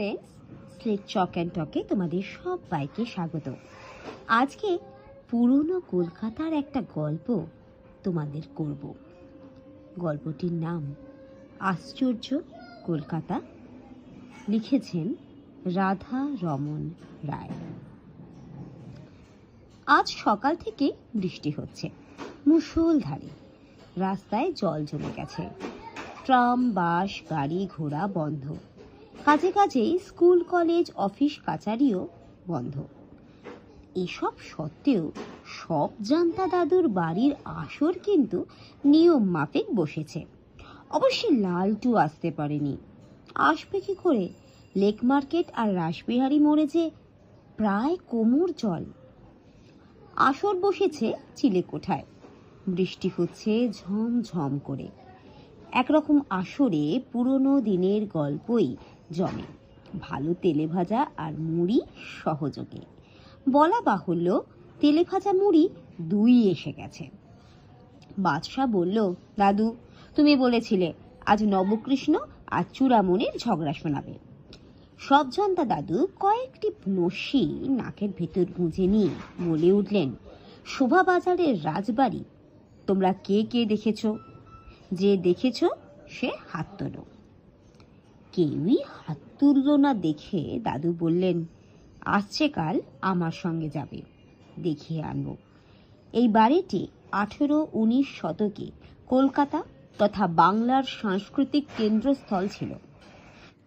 Friends slate chalk and টকে তোমাদের সবাইকে স্বাগত। আজকে পুরনো কলকাতার একটা গল্প তোমাদের করব। গল্পটির নাম আশ্চর্য কলকাতা। লিখেছেন রাধা রমন রায়। আজ সকাল থেকে বৃষ্টি হচ্ছে, মুষলধারে। রাস্তায় জল জমে গেছে। ট্রাম, বাস, গাড়ি, ঘোড়া বন্ধ। কাজে কাজেই স্কুল, কলেজ, অফিস, কাচারিও বন্ধ। এসব সত্ত্বেও সব জানতা দাদুর বাড়ির আসর কিন্তু নিয়ম মাফিক বসেছে। অবশ্যই লালটু আসতে পারেনি। আসবে কি করে? লেক মার্কেট আর রাসবিহারি মোড়ে যে প্রায় কোমর জল। আসর বসেছে চিলেকোঠায় বৃষ্টি হচ্ছে ঝমঝম করে। একরকম আসরে পুরনো দিনের গল্পই জমে। ভালো তেলে ভাজা আর মুড়ি সহযোগে। বলা বাহুল্য, তেলে ভাজা মুড়ি দুই এসে গেছে। বাদশাহ বলল, দাদু, তুমি বলেছিলে আজ নবকৃষ্ণ আর চূড়ামণির ঝগড়া শোনাবে। সব জনতা দাদু কয়েকটি নসি নাকের ভেতর গুঁজে নিয়ে বলে উঠলেন, শোভাবাজারের রাজবাড়ি, তোমরা কে কে দেখেছ? যে দেখেছ সে হাত তোলো কেউই হাত তুলল না দেখে দাদু বললেন, আসছে কাল আমার সঙ্গে যাবে দেখিয়ে আনব। এই বাড়িটি আঠেরো উনিশ শতকে কলকাতা তথা বাংলার সাংস্কৃতিক কেন্দ্রস্থল ছিল।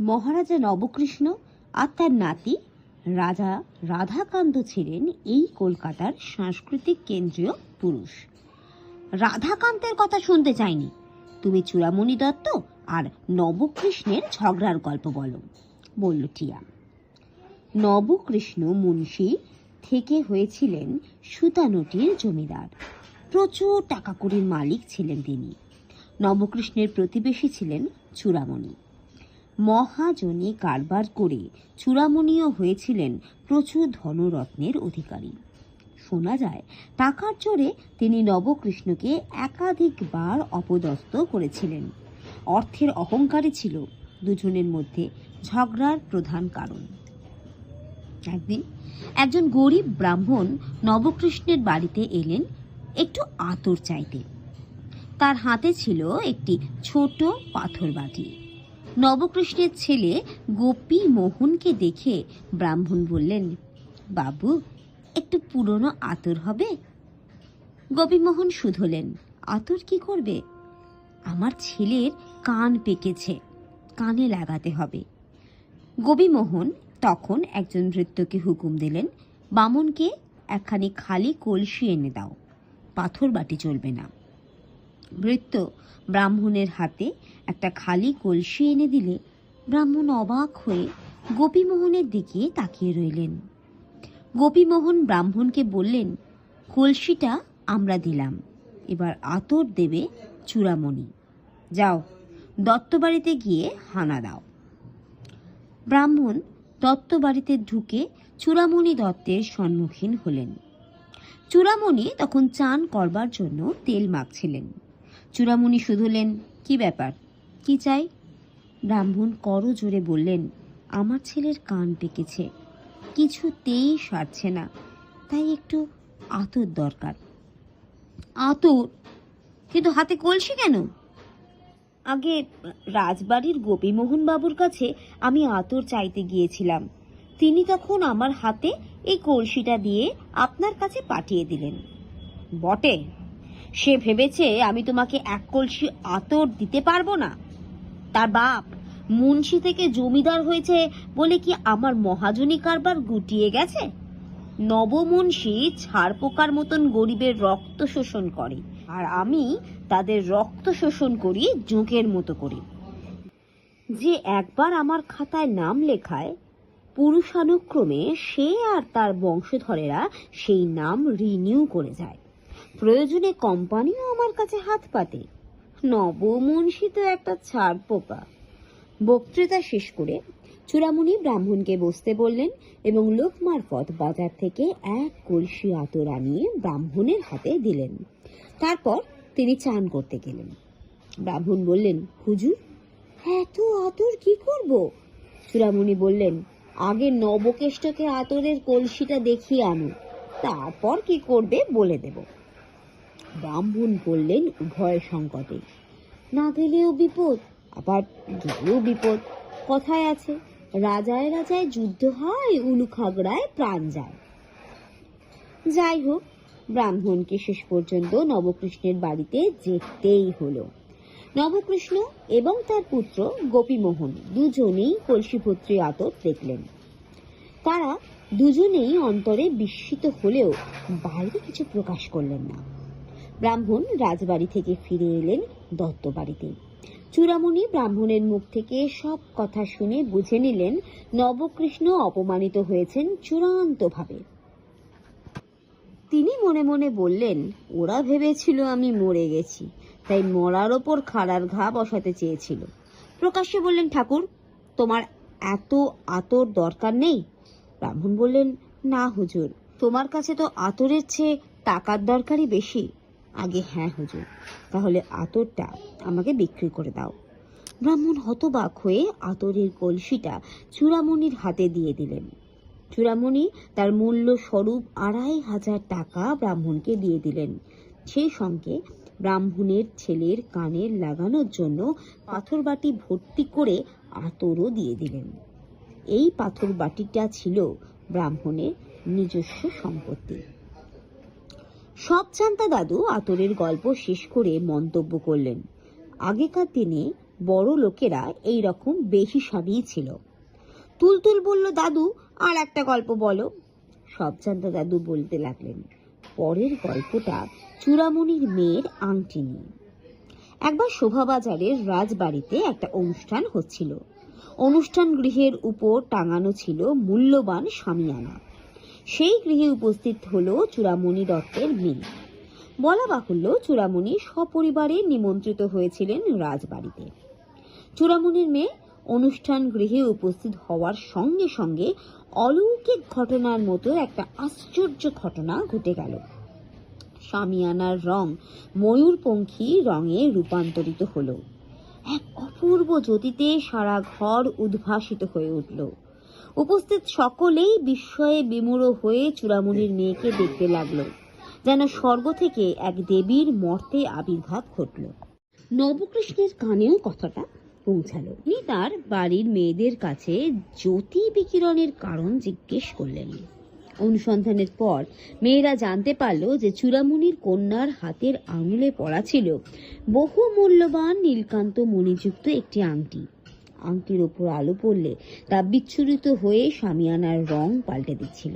মহারাজা নবকৃষ্ণ আর তার নাতি রাজা রাধাকান্ত ছিলেন এই কলকাতার সাংস্কৃতিক কেন্দ্রীয় পুরুষ। রাধাকান্তের কথা শুনতে চাইনি। তুমি চূড়ামণি দত্ত আর নবকৃষ্ণের ঝগড়ার গল্প বলো, বলল টিয়া। নবকৃষ্ণ মুন্সি থেকে হয়েছিলেন সুতানুটির জমিদার। প্রচুর টাকা কড়ির মালিক ছিলেন তিনি। নবকৃষ্ণের প্রতিবেশী ছিলেন চূড়ামণি। মহাজনী কারবার করে চূড়ামণিও হয়েছিলেন প্রচুর ধনরত্নের অধিকারী। শোনা যায়, টাকার জোরে তিনি নবকৃষ্ণকে একাধিকবার অপদস্থ করেছিলেন। অর্থের অহংকারই ছিল দুজনের মধ্যে ঝগড়ার প্রধান কারণ। একদিন একজন গরিব ব্রাহ্মণ নবকৃষ্ণের বাড়িতে এলেন একটু আতর চাইতে। তার হাতে ছিল একটি ছোট পাথর বাটি। নবকৃষ্ণের ছেলে গোপী মোহনকে দেখে ব্রাহ্মণ বললেন, বাবু একটু পুরনো আতর হবে? গোপীমোহন শুধলেন, আতর কি করবে? আমার ছেলের কান পেকেছে, কানে লাগাতে হবে। গোপীমোহন তখন একজন ভৃত্যকে হুকুম দিলেন, বামনকে একখানি খালি কলসি এনে দাও, পাথর বাটি চলবে না। ভৃত্য ব্রাহ্মণের হাতে একটা খালি কলসি এনে দিলে, ব্রাহ্মণ অবাক হয়ে গোপীমোহনের দিকে তাকিয়ে রইলেন। গোপীমোহন ব্রাহ্মণকে বললেন, কলসিটা আমরা দিলাম। এবার আতর দেবে চূড়ামণি। যাও, দত্তবাড়িতে গিয়ে হানা দাও। ব্রাহ্মণ দত্তবাড়িতে ঢুকে চূড়ামণি দত্তের সম্মুখীন হলেন। চূড়ামণি তখন চান করবার জন্য তেল মাখছিলেন। চূড়ামণি শুধুলেন, কি ব্যাপার? কি চাই? ব্রাহ্মণ করো জোরে বললেন, আমার ছেলের কান পেকেছে। কিছুতেই সারছে না। তাই একটু আতর দরকার। আতর? কিন্তু হাতে কলসি কেন? আগে রাজবাড়ির গোপীমোহন বাবুর কাছে আমি আতর চাইতে গিয়েছিলাম। তিনি তখন আমার হাতে এই কলসিটা দিয়ে আপনার কাছে পাঠিয়ে দিলেন। বটে? সে ভেবেছে আমি তোমাকে এক কলসি আতর দিতে পারব না। তার বাপ মুন্সি থেকে জমিদার হয়েছে বলে কি আমার মহাজনী কারবার গুটিয়ে গেছে? নবমুন্সি ছাড় পোকার মতন গরিবের রক্ত শোষণ করে, আর আমি তাদের রক্ত শোষণ করি জোঁকের মতো করি। যে একবার আমার খাতায় নাম লেখায়, পুরুষানুক্রমে সে আর তার বংশধরেরা সেই নাম রিনিউ করে যায়। প্রয়োজনে কোম্পানিও আমার কাছে হাত পাতে। নবমুন্সি তো একটা ছাড় পোকা বক্তৃতা শেষ করে চূড়ামণি ব্রাহ্মণকে বসতে বললেন এবং লোক মারফত বাজার থেকে এক কলসি আতর আনিয়ে ব্রাহ্মণের হাতে দিলেন। তারপর তিনি চান করতে গেলেন। ব্রাহ্মণ বললেন, হুজুর, এত আতর কি করব? চূড়ামণি বললেন, আগে নবকেষ্টকে আতরের কলসিটা দেখিয়ে আনো, তারপর কি করবে বলে দেব। ব্রাহ্মণ বললেন উভয় সংকটে, না গেলেও বিপদ আবার গেলেও বিপদ। কথায় আছে, রাজায় রাজায় যুদ্ধ হয়, উলুখাগড়ায় প্রাণ যায়। যাই হোক, ব্রাহ্মণকে শেষ পর্যন্ত নবকৃষ্ণের বাড়িতে যেতেই হলো। নবকৃষ্ণ এবং তার পুত্র গোপীমোহন দুজনেই কলসিপুত্রী আতর দেখলেন। তারা দুজনেই অন্তরে বিস্মিত হলেও বাইরে কিছু প্রকাশ করলেন না। ব্রাহ্মণ রাজবাড়ি থেকে ফিরে এলেন দত্ত বাড়িতে চূড়ামণি ব্রাহ্মণের মুখ থেকে সব কথা শুনে বুঝে নিলেন, নবকৃষ্ণ অপমানিত হয়েছেন চূড়ান্তভাবে। তিনি মনে মনে বললেন, ওরা ভেবেছিল আমি মরে গেছি, তাই মরার ওপর খাড়ার ঘা বসাতে চেয়েছিল। প্রকাশ্যে বললেন, ঠাকুর, তোমার এত আতর দরকার নেই? ব্রাহ্মণ বললেন, না হুজুর, তোমার কাছে তো আতরের চেয়ে টাকার দরকারই বেশি। আগে হ্যাঁ হুজুর। তাহলে আতরটা আমাকে বিক্রি করে দাও। ব্রাহ্মণ হতবাক হয়ে আতরের কলসিটা চূড়ামণির হাতে দিয়ে দিলেন। চূড়ামণি তার মূল্য স্বরূপ আড়াই হাজার টাকা ব্রাহ্মণকে দিয়ে দিলেন। সেই সঙ্গে ব্রাহ্মণের ছেলের কানে লাগানোর জন্য পাথর বাটি ভর্তি করে আতরও দিয়ে দিলেন। এই পাথর বাটিটা ছিল ব্রাহ্মণের নিজস্ব সম্পত্তি। সব জানতা দাদু আতরের গল্প শেষ করে মন্তব্য করলেন। আগেকার দিনে বড় লোকেরা এই রকম বেশি সাবিই ছিল। তুলতুল বলল, দাদু, আর একটা গল্প বলো। সব জানতা দাদু বলতে লাগলেন, পরের গল্পটা চূড়ামণির মেয়ের আংটি নিয়ে। একবার শোভাবাজারের রাজবাড়িতে একটা অনুষ্ঠান হচ্ছিল। অনুষ্ঠান গৃহের উপর টাঙানো ছিল মূল্যবান সামিয়ানা সেই গৃহে উপস্থিত হল চূড়ামণি দত্তের মেয়ে। বলা বাহুল্য চূড়ামণি সপরিবারে নিমন্ত্রিত হয়েছিলেন রাজবাড়িতে। চূড়ামণির মেয়ে অনুষ্ঠান গৃহে উপস্থিত হওয়ার সঙ্গে সঙ্গে অলৌকিক ঘটনার মতো একটা আশ্চর্য ঘটনা ঘটে গেল। সামিয়ানার রং ময়ূরপঙ্খী রঙে রূপান্তরিত হলো। এক অপূর্ব জ্যোতিতে সারা ঘর উদ্ভাসিত হয়ে উঠল। উপস্থিত সকলেই বিস্ময়ে বিমূঢ় হয়ে চূড়ামণির মেয়েকে দেখতে লাগল। যেন স্বর্গ থেকে এক দেবীর মর্তে আবির্ভাব ঘটল। নবকৃষ্ণের কানেও কথাটা পৌঁছালো। তিনি তার বাড়ির মেয়েদের কাছে জ্যোতি বিকিরণের কারণ জিজ্ঞেস করলেন। অনুসন্ধানের পর মেয়েরা জানতে পারল যে চূড়ামণির কন্যার হাতের আঙুলে পড়া ছিল বহু মূল্যবান নীলকান্ত মণিযুক্ত একটি আংটি। আংটির ওপর আলো পড়লে তা বিচ্ছুরিত হয়ে সামিয়ানার রং পাল্টে দিচ্ছিল।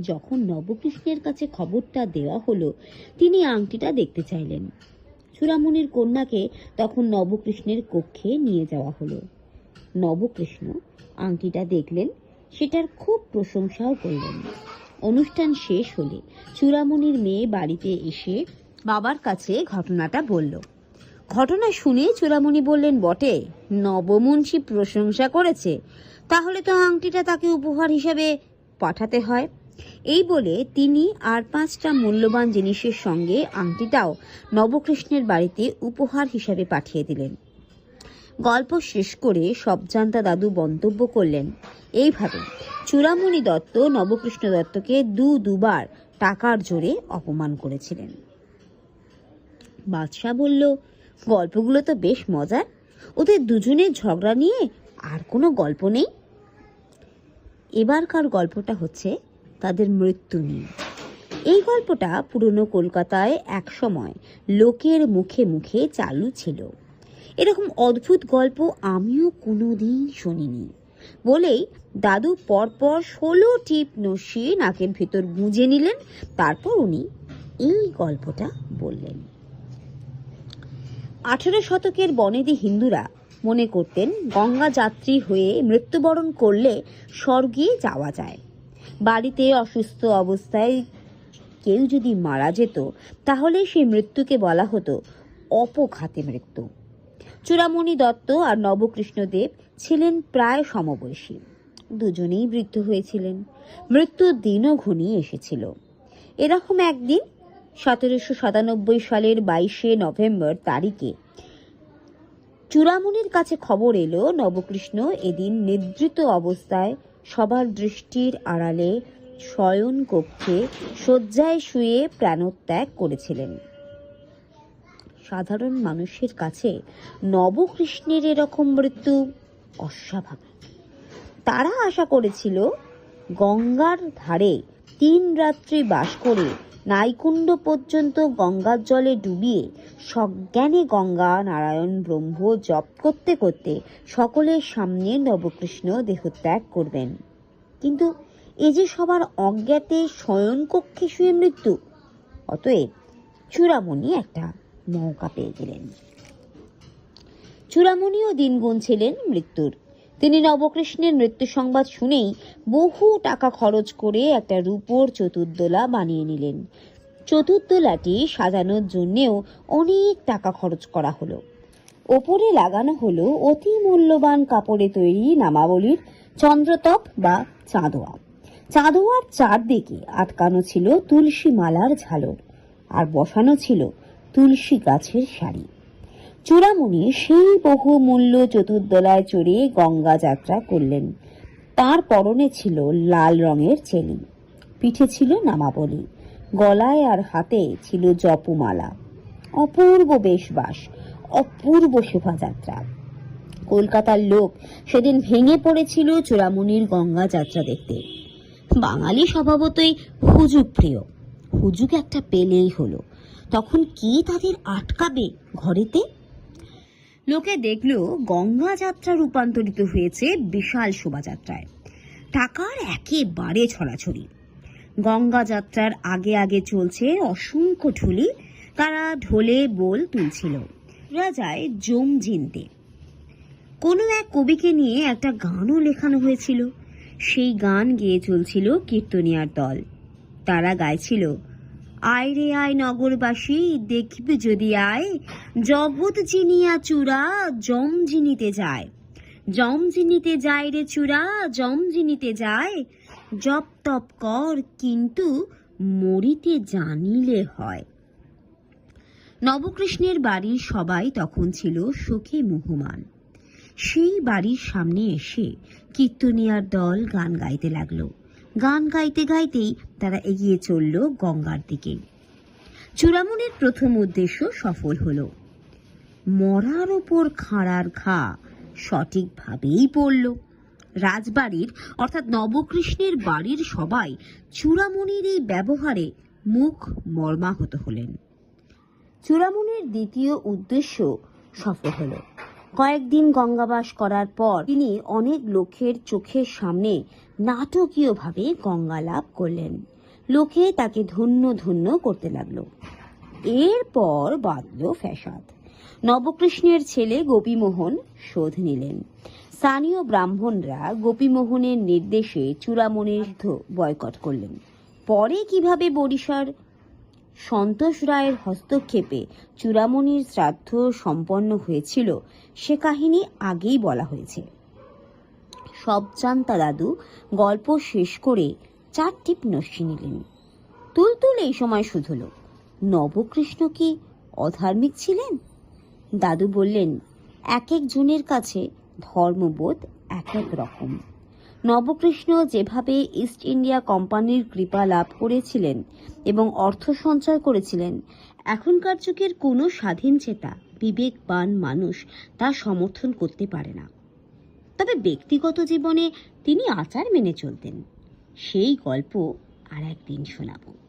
যখন নবকৃষ্ণের কাছে খবরটা দেওয়া হলো, তিনি আংটিটা দেখতে চাইলেন। চূড়ামণির কন্যাকে তখন নবকৃষ্ণের কক্ষে নিয়ে যাওয়া হলো। নবকৃষ্ণ আংটিটা দেখলেন, সেটার খুব প্রশংসাও করলেন। অনুষ্ঠান শেষ হলে চূড়ামণির মেয়ে বাড়িতে এসে বাবার কাছে ঘটনাটা বলল। ঘটনা শুনে চূড়ামণি বললেন, বটে নবমুন্সী প্রশংসা করেছে। তাহলে তো আংটিটা তাকে উপহার হিসাবে পাঠাতে হয়। এই বলে তিনি আর পাঁচটা মূল্যবান জিনিসের সঙ্গে আংটিটাও নবকৃষ্ণের বাড়িতে উপহার হিসাবে পাঠিয়ে দিলেন। গল্প শেষ করে সবজান্তা দাদু মন্তব্য করলেন এইভাবে চূড়ামণি দত্ত নবকৃষ্ণ দত্তকে দু দুবার টাকার জোরে অপমান করেছিলেন। বাদশাহ বলল, গল্পগুলো তো বেশ মজার। ওদের দুজনের ঝগড়া নিয়ে আর কোনো গল্প নেই? এবারকার গল্পটা হচ্ছে তাদের মৃত্যু নিয়ে। এই গল্পটা পুরনো কলকাতায় এক সময় লোকের মুখে মুখে চালু ছিল। এরকম অদ্ভুত গল্প আমিও কোনোদিন শুনিনি। বলেই দাদু পরপর ষোলো টিপ নসিয়ে নাকের ভেতর গুঁজে নিলেন, তারপর উনি এই গল্পটা বললেন। আঠেরো শতকের বনেদি হিন্দুরা মনে করতেন গঙ্গা যাত্রী হয়ে মৃত্যুবরণ করলে স্বর্গে যাওয়া যায়। বাড়িতে অসুস্থ অবস্থায় কেউ যদি মারা যেত, তাহলে সেই মৃত্যুকে বলা হতো অপঘাতে মৃত্যু। চূড়ামণি দত্ত আর নবকৃষ্ণদেব ছিলেন প্রায় সমবয়সী। দুজনেই বৃদ্ধ হয়েছিলেন। মৃত্যুর দিনও ঘনিয়ে এসেছিল। এরকম একদিন সতেরোশো সাতানব্বই সালের বাইশে নভেম্বর তারিখে। চূড়ামণির কাছে খবর এলো, নবকৃষ্ণ এদিন নিদ্রিত অবস্থায় সবার দৃষ্টির আড়ালে শয়ন কক্ষে শয্যায় শুয়ে প্রাণত্যাগ করেছিলেন। সাধারণ মানুষের কাছে নবকৃষ্ণের এরকম মৃত্যু অস্বাভাবিক। তারা আশা করেছিল, গঙ্গার ধারে তিন রাত্রি বাস করে নাইকুণ্ড পর্যন্ত গঙ্গার জলে ডুবিয়ে সজ্ঞানে গঙ্গা, নারায়ণ, ব্রহ্ম জপ করতে করতে সকলের সামনে নবকৃষ্ণ দেহত্যাগ করবেন। কিন্তু এ যে সবার অজ্ঞাতে শয়নকক্ষে শুয়ে মৃত্যু, অতএব চূড়ামণি একটা মৌকা পেয়ে গেলেন। চূড়ামণিও দিন গুনছিলেন মৃত্যুর। তিনি নবকৃষ্ণের মৃত্যু সংবাদ শুনেই বহু টাকা খরচ করে একটা রূপোর চতুর্দোলা বানিয়ে নিলেন। চতুর্দোলাটি সাজানোর জন্যেও অনেক টাকা খরচ করা হলো। ওপরে লাগানো হলো অতি মূল্যবান কাপড়ে তৈরি নামাবলীর চন্দ্রতপ বা চাঁদোয়া। চাঁদোয়ার চারদিকে আটকানো ছিল তুলসী মালার ঝালর, আর বসানো ছিল তুলসী গাছের শাড়ি চূড়ামণি সেই বহু মূল্য চতুর্দলায় চড়ে গঙ্গা যাত্রা করলেন। তার পরনে ছিল লাল রঙের চেলি পিঠে ছিল নামাবলী, গলায় আর হাতে ছিল জপমালা। অপূর্ব বেশবাস, অপূর্ব শোভাযাত্রা। কলকাতার লোক সেদিন ভেঙে পড়েছিল চূড়ামণির গঙ্গা যাত্রা দেখতে। বাঙালি স্বভাবতই হুজুগ প্রিয় হুজুগ একটা পেলেই হলো। তখন কি তাদের আটকাবে ঘরেতে? লোকে দেখল গঙ্গা যাত্রা রূপান্তরিত হয়েছে বিশাল শোভাযাত্রায়। টাকার একেবারে ছড়াছড়ি। গঙ্গা যাত্রার আগে আগে চলছে অসংখ্য ঢুলি, তারা ঢোলে বোল তুলছিল। রাজায় জম জিনতে। কোনো এক কবিকে নিয়ে একটা গানও লেখানো হয়েছিল। সেই গান গেয়ে চলছিল কীর্তনিয়ার দল। তারা গাইছিল আয় রে আয় নগরবাসী, দেখবি যদি আয়, জগৎ জিনিয়া চূড়া, জম জিনিতে যায়। জম জিনিতে যায় রে চূড়া, জম জিনিতে যায়। জপ তপ কর, কিন্তু মরিতে জানিলে হয়। নবকৃষ্ণের বাড়ির সবাই তখন ছিল শোকে মুহমান। সেই বাড়ির সামনে এসে কীর্তনিয়ার দল গান গাইতে লাগল। গান গাইতে গাইতেই তারা এগিয়ে চলল গঙ্গার দিকে। চূড়ামণির প্রথম উদ্দেশ্য সফল হল। মরার ওপর খাঁড়ার ঘা সঠিকভাবেই পড়ল। রাজবাড়ির, অর্থাৎ নবকৃষ্ণের বাড়ির সবাই চূড়ামণির এই ব্যবহারে মুখ মর্মাহত হলেন। চূড়ামণির দ্বিতীয় উদ্দেশ্য সফল হলো। কয়েকদিন গঙ্গাবাস করার পর তিনি অনেক লোকের চোখের সামনে নাটকীয়ভাবে গঙ্গা লাভ করলেন। লোকে তাকে ধন্য ধন্য করতে লাগল। এরপর বাঁধল ফ্যাসাদ। নবকৃষ্ণের ছেলে গোপীমোহন শোধ নিলেন। স্থানীয় ব্রাহ্মণরা গোপীমোহনের নির্দেশে চূড়ামণির বয়কট করলেন। পরে কীভাবে বরিশার সন্তোষ রায়ের হস্তক্ষেপে চূড়ামণির শ্রাদ্ধ সম্পন্ন হয়েছিল। সে কাহিনী আগেই বলা হয়েছে। সবজান্তা দাদু গল্প শেষ করে চার টিপ নিলেন। তুলতুল এই সময় শুধল, নবকৃষ্ণ কি অধার্মিক ছিলেন? দাদু বললেন, এক এক জনের কাছে ধর্মবোধ এক এক রকম। নবকৃষ্ণ যেভাবে ইস্ট ইন্ডিয়া কোম্পানির কৃপা লাভ করেছিলেন এবং অর্থ সঞ্চয় করেছিলেন, এখনকার যুগের কোনো স্বাধীন চেতা, বিবেকবান মানুষ তা সমর্থন করতে পারে না। তবে ব্যক্তিগত জীবনে তিনি আচার মেনে চলতেন। সেই গল্প আর একদিন শোনাবো।